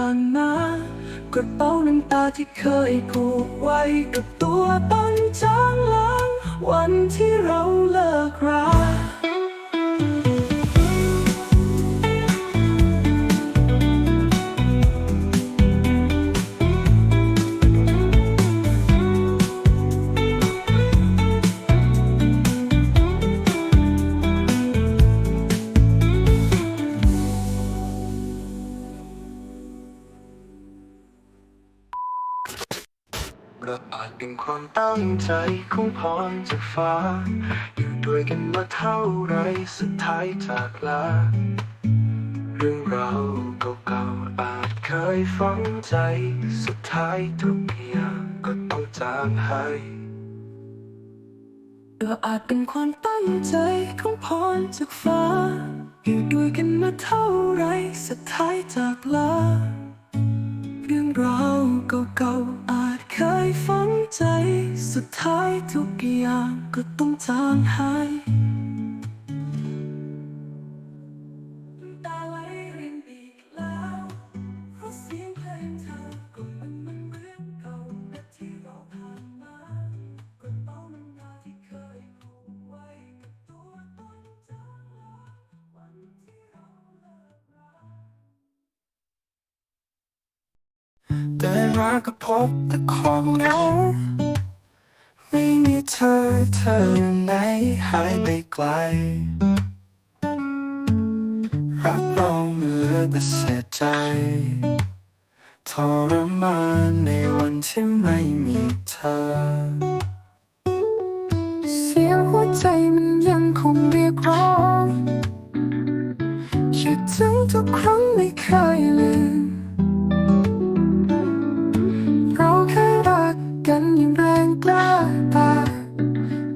ผ่านมากระเป๋าน้ำตาที่เคยผูกไว้กับตัวต้นจางลางวันที่เราเลิกราเรา ความตั้งใจของพรจากฟ้า อยู่ด้วยกันมาเท่าไรสุดท้ายจากลา เรื่องราวเก่าๆอาจเคยฝังใจ สุดท้ายทุกอย่างก็ต้องจางหายเราอาจเป็นความตั้งใจของพรจากฟ้า อยู่ด้วยกันมาเท่าไรสุดท้ายจากลา เรื่องราวเก่าๆอาจ เคยฝังใจ สุดท้ายทุกอย่างก็ต้องจางหาย ก็พบแต่ความเหงาไม่มีเธอเธออยู่ไหนหายไปไกล รักเราเหลือแต่เสียใจทรมานในวันที่ไม่มีเธอ เสียงหัวใจมันยังคงเรียกร้องคิดถึงทุกครั้งไม่เคยลืม แรงกล้าตา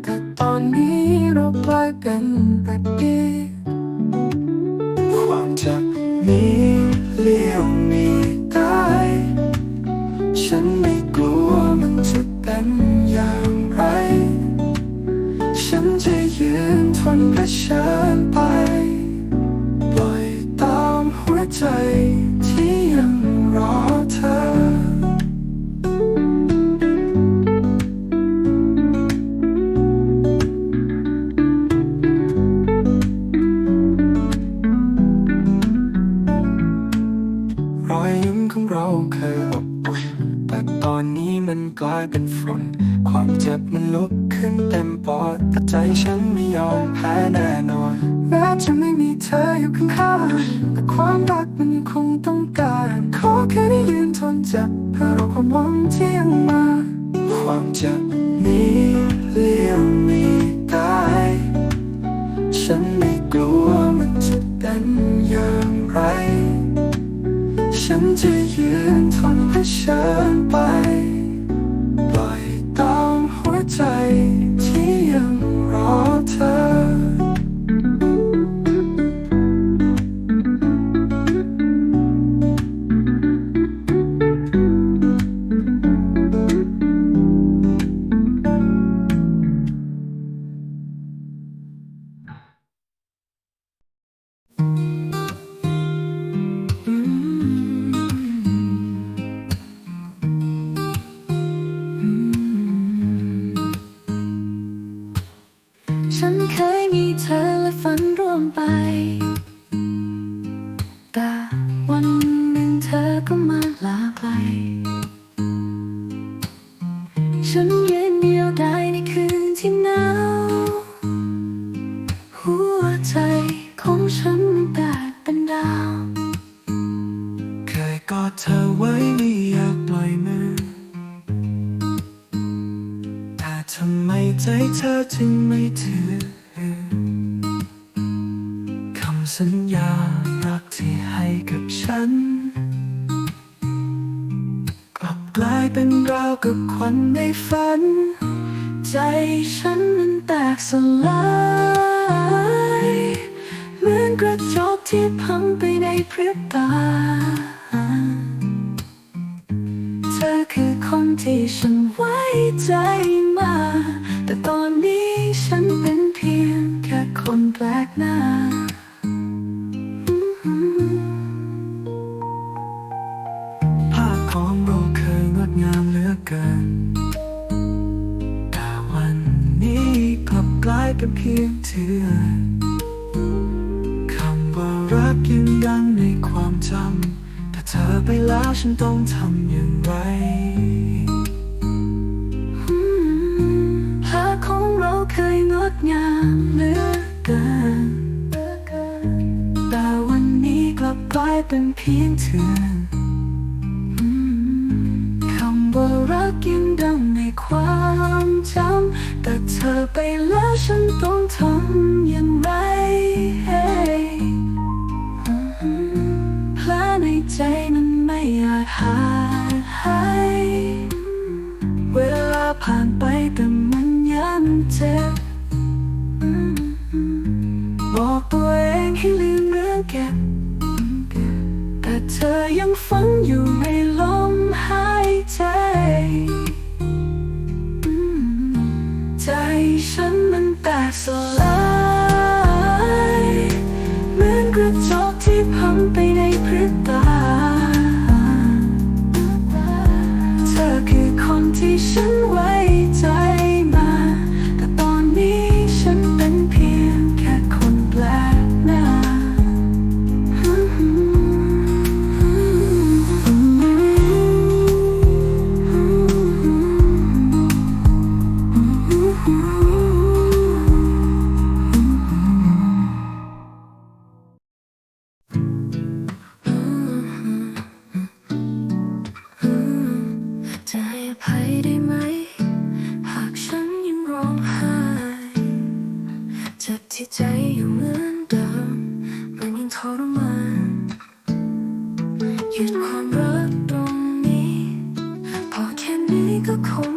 แต่ตอนนี้เรากลายเป็นแบบนี้ความเจ็บนี้เลี้ยวหนีได้ฉันไม่กลัวมันจะเป็นอย่างไร ฉันจะยืนทนเผชิญไป ปล่อยตามหัวใจ ใจเธอจึงไม่ถือ คำสัญญารักที่ให้กับฉัน กลับกลายเป็นราวกับควันในฝัน ใจฉันนั้นแตกสลายเหมือนกระจกที่พังไปในพริบตาเธอคือคนที่ฉันไว้ใจ ว่ารักยังดังในความจำแต่เธอไปแล้วฉันต้องทำอย่างไรภาพของเราเคยงดงามเหลือเกิน แต่วันนี้กลับกลายเป็นเพียงเถื่อนคำว่ารักยังดังในความจำ แต่เธอไปแล้วฉันต้องทำอย่างไรแใจนั้นไม่อาจหาหายเวลาผ่านไปแต่มันยังเจ็บบอกตัวเองให้ลืมเรื่องเก็บแต่เธอยังฝังอยู่ในลมหายใจ ใจฉันมันแตกสลาย หยุดความรักตรงนี้ พอแค่นี้ก็คง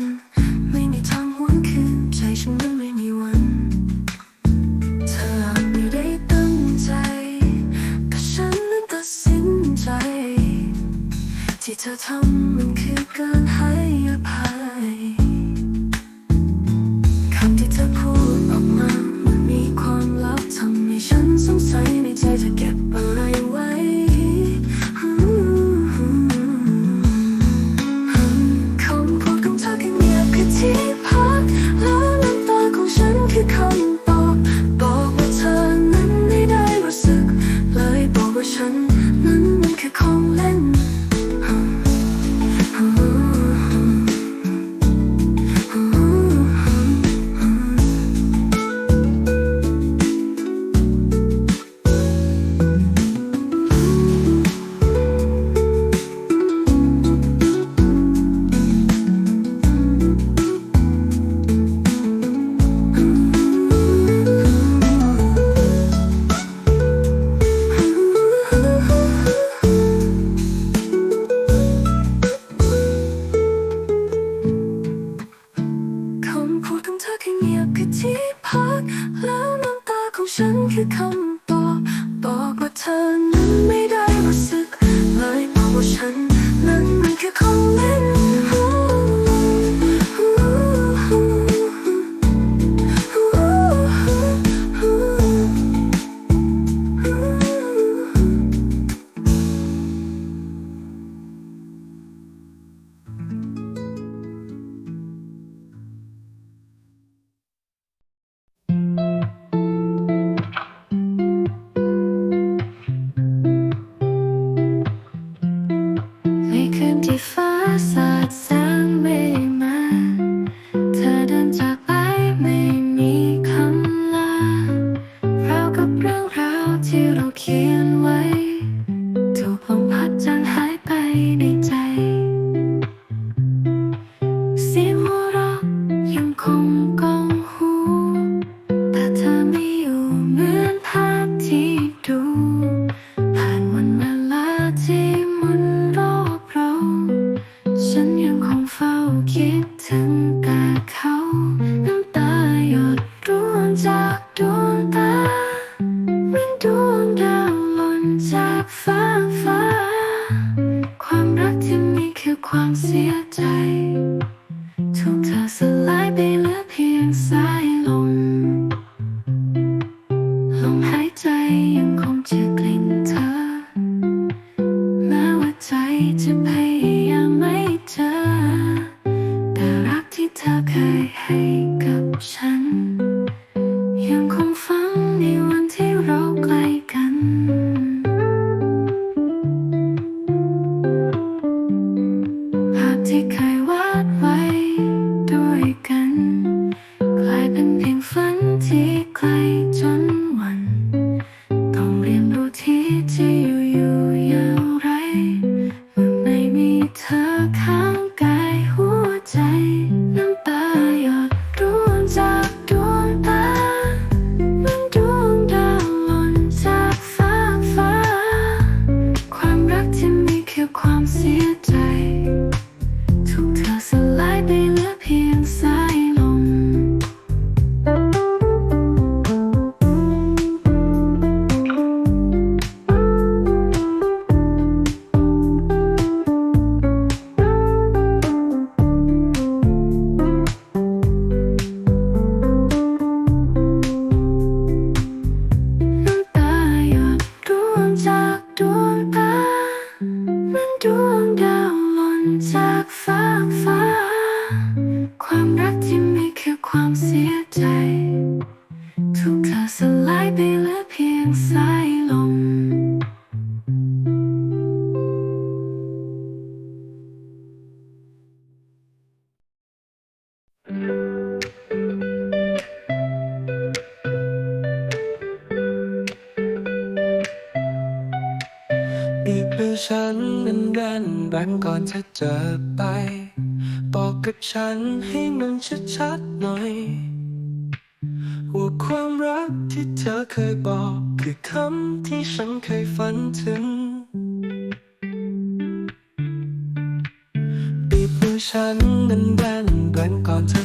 ก I'm so quanxiety. คือฉันนั้นเดินแบงก่อนจะเจอไป บอกกับฉันให้มันชัดชัดหน่อยว่าความรักที่เธอเคยบอก คือคำที่ฉันเคยฝันถึงบีบมือฉันนั้นเดินแบนก่อนเธอ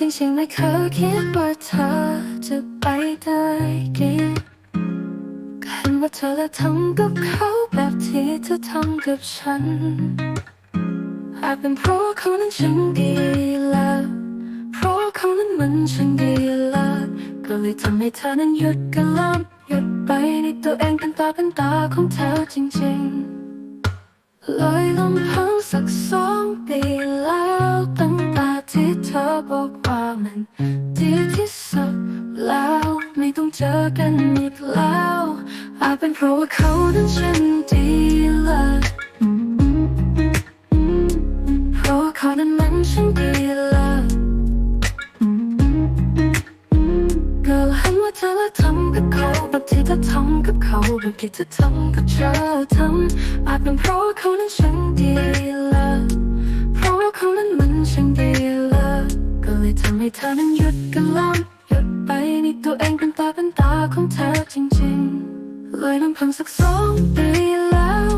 จริงๆและเขาคิดว่าเธอจะไปได้ดีกันว่าเธอและทำกับเขาแบบที่เธอทำกับฉันอาจเป็นเพราะเขานั้นฉันดีแล้ว เพราะเขานั้นมันฉันดีแล้วก็เลยทำให้เธอนั้นหยุดกันล้ำหยุดไปในตัวเองเป็นตาเป็นตาของเธอจริงๆลอยลำพังสักสองปีแล้วตั้ง ที่เธอบอกว่ามันดีที่สุดแล้วไม่ต้องเจอกันอีกแล้วอาจเป็นเพราะว่าเขานั้นฉันดีเลยเพราะว่าเขานั้นมันฉันดีเลยก็เห็นว่าเธอและทำกับเขาแบบที่เธอทำกับเขาแบบที่เธอทำกับเธอทำอาจเป็นเพราะว่าเขานั้นฉันดีเลย ให้เธอนั้นหยุดกันลงหยุดไปในตัวเองเป็นตาเป็นตาของเธอจริงๆเลยลำพังสักสองปีแล้ว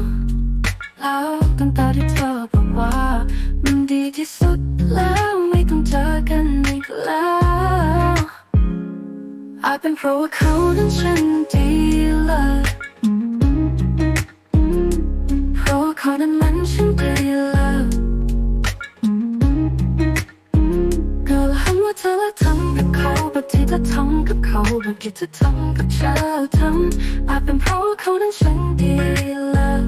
แล้วตั้งแต่ที่เธอบอกว่า มันดีที่สุดแล้วไม่ต้องเจอกันอีกแล้วอาจเป็นเพราะว่าเขานั้นฉันดีเลยเพราะว่าเขานั้นมันฉันดีเลย ที่เธอทำกับเขาแบบที่เธอทำกับเธอทำอาจเป็นเพราะเขานั้นฉันดีแลย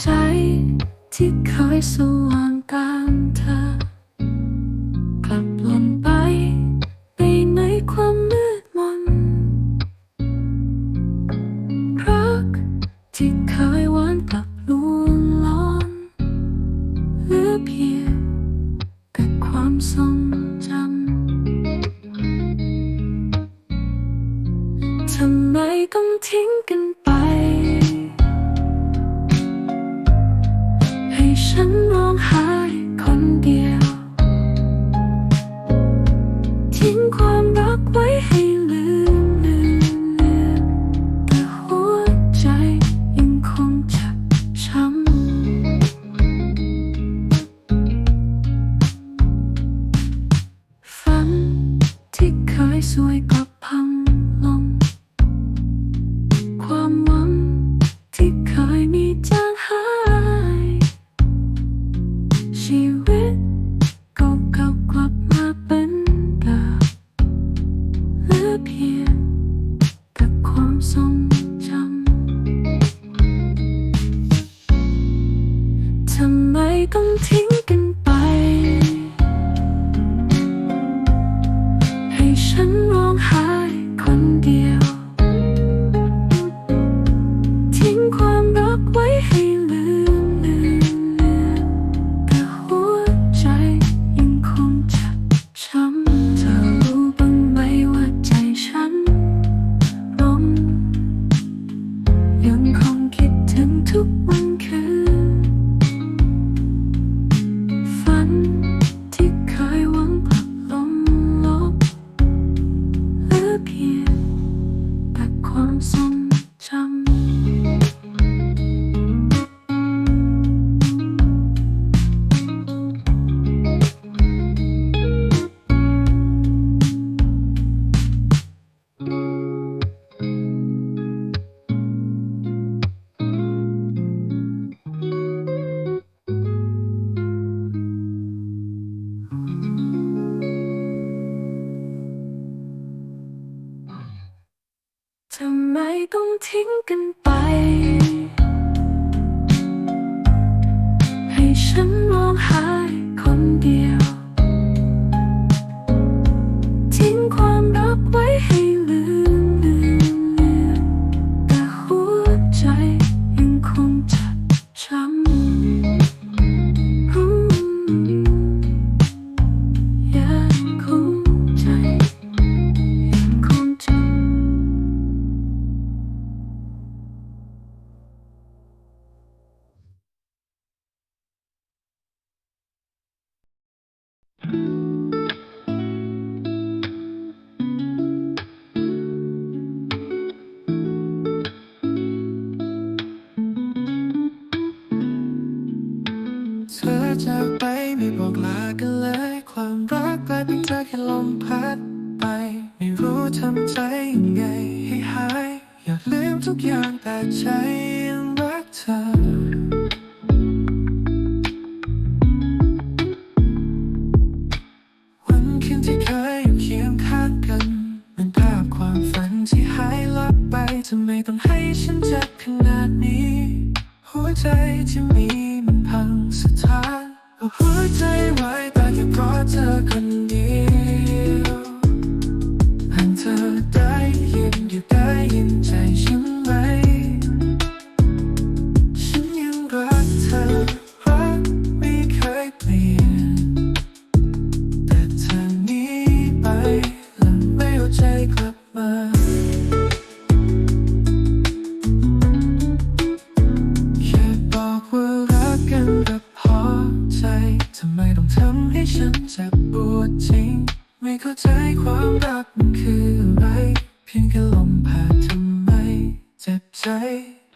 ใจที่เคยสว่างกลางเธอ เค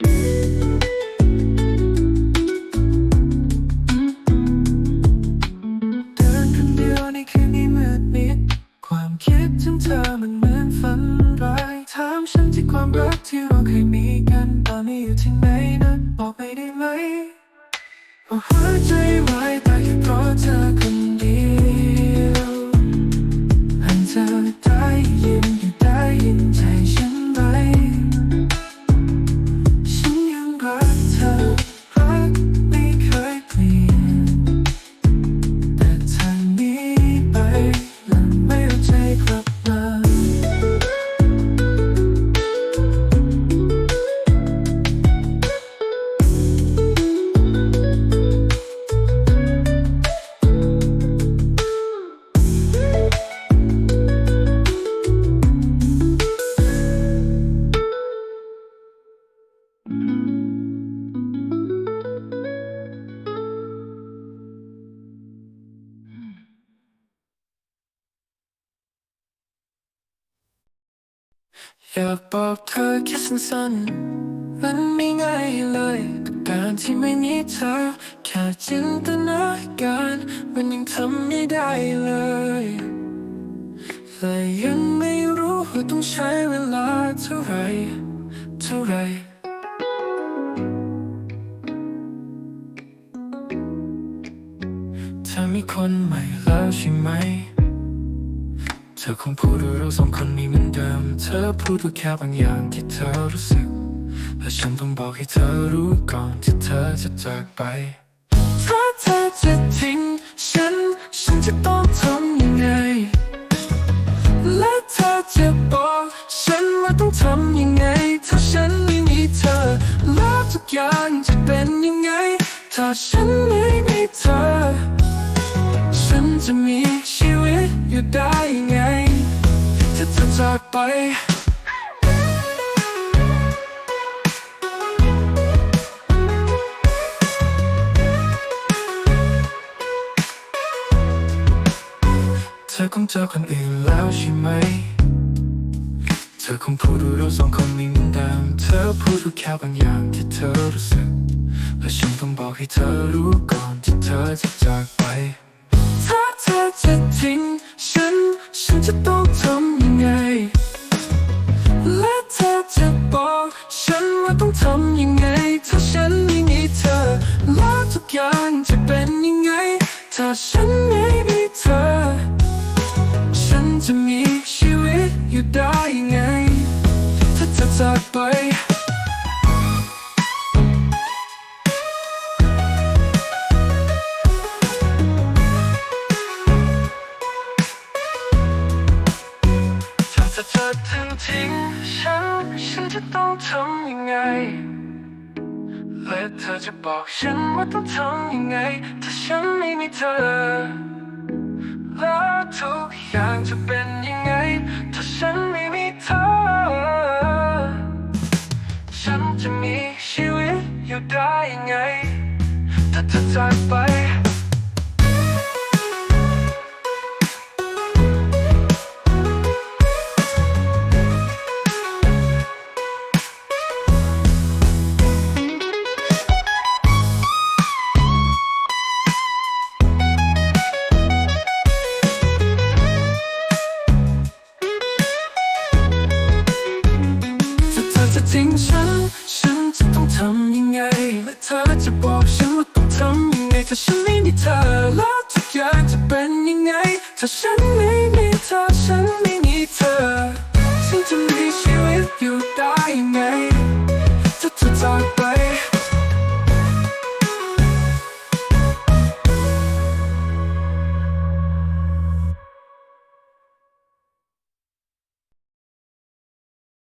เบอกเธอแค่สั้นๆมันไม่ง่ายเลยกับการที่ไม่มีเธอ แค่จินตนาการมันยังทำไม่ได้เลยและยังไม่รู้ว่าต้องใช้เวลาเท่าไรเท่าไรเธอมีคนใหม่แล้วใช่ไหม อคงพูดว่าเราสองคนม่เหมือนเดิม เธอพูดว่าแค่บางอย่างที่เธอรู้สึกและฉันต้องบอกให้เธอรู้ก่อนที่เธอจะจากไป ถ้าเธอจะทิ้งฉัน ฉันจะต้องทำยังไง และเธอจะบอกฉันว่าต้องทำยังไง ถ้าฉันไม่มีเธอ แล้วทุกอย่างจะเป็นยังไง ถ้าฉันไม่มีเธอ จะมีชีวิตอยู่ได้ยังไงถ้าเธอจากไปเธอคงเจอคนอื่นแล้วใช่ไหม เธอคงพูดว่าเราสองคนไม่เหมือนเดิมเธอพูดว่าแค่บางอย่างที่เธอรู้สึกและฉันต้องบอกให้เธอรู้ก่อนที่เธอจะจากไป ถ้าเธอจะทิ้งฉัน ฉันจะต้องทำยังไง และเธอจะบอกฉันว่าต้องทำยังไง ถ้าฉันไม่มีเธอ แล้วทุกอย่างจะเป็นยังไง ถ้าฉันไม่มีเธอ ฉันจะมีชีวิตอยู่ได้ยังไง ถ้าเธอจากไป จะบอกฉันว่าต้องทำยังไง ถ้าฉันไม่มีเธอ แล้วทุกอย่างจะเป็นยังไง ถ้าฉันไม่มีเธอ ฉันจะมีชีวิตอยู่ได้ยังไง ถ้าเธอจากไป